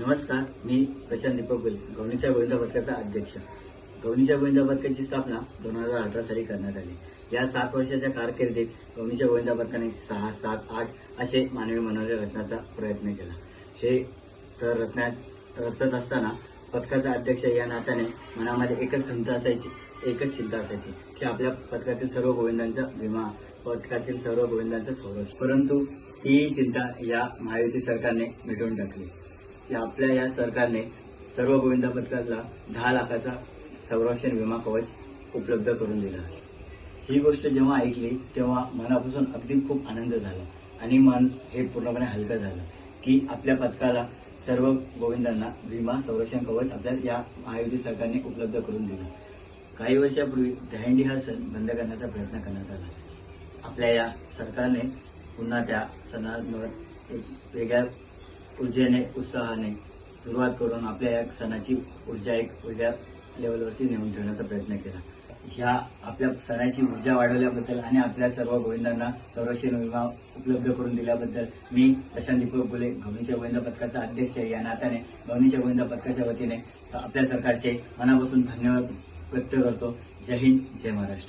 नमस्कार मी प्रशांत दीपक गुले गवनीच्या गोविंदा पथकाचा अध्यक्ष. गवनीच्या गोविंदा पथकाची स्थापना दोन हजार अठरा साली करण्यात आली. या सात वर्षाच्या कारकिर्दीत गवनीच्या गोविंदा पथकाने सहा सात आठ असे मानवी मनोरंजन रचनाचा प्रयत्न केला. हे तर रचण्यात रचत असताना पथकाचा अध्यक्ष या नात्याने मनामध्ये एकच खंत असायची एकच चिंता असायची की आपल्या पथकातील सर्व गोविंदांचा विमा पथकातील सर्व गोविंदांचं संरक्षण. परंतु ही चिंता या महायुती सरकारने मिटवून टाकली. की आपल्या या सरकारने सर्व गोविंदा पथकाला दहा लाखाचा संरक्षण विमा कवच उपलब्ध करून दिला ही गोष्ट जेव्हा ऐकली तेव्हा मनापासून अगदी खूप आनंद झाला आणि मन हे पूर्णपणे हलकं झालं की आपल्या पथकाला सर्व गोविंदांना विमा संरक्षण कवच आपल्या या महायुती सरकारने उपलब्ध करून दिलं. काही वर्षापूर्वी दहंडी हा सण बंद करण्याचा प्रयत्न करण्यात आला. आपल्या या सरकारने पुन्हा त्या सणांवर एक वेगळ्या ऊर्जेने उत्साहाने सुरुवात करून आपल्या या सणाची ऊर्जा एक ऊर्जा लेवलवरती नेऊन ठेवण्याचा प्रयत्न केला. ह्या आपल्या सणाची ऊर्जा वाढवल्याबद्दल आणि आपल्या सर्व गोविंदांना संरक्षण विमा उपलब्ध करून दिल्याबद्दल मी प्रशांत दीपक बुले गवनीच्या गोविंदा पथकाचा अध्यक्ष या नात्याने गवनीच्या गोविंदा पथकाच्या वतीने आपल्या सरकारचे मनापासून धन्यवाद व्यक्त करतो. जय हिंद जय महाराष्ट्र.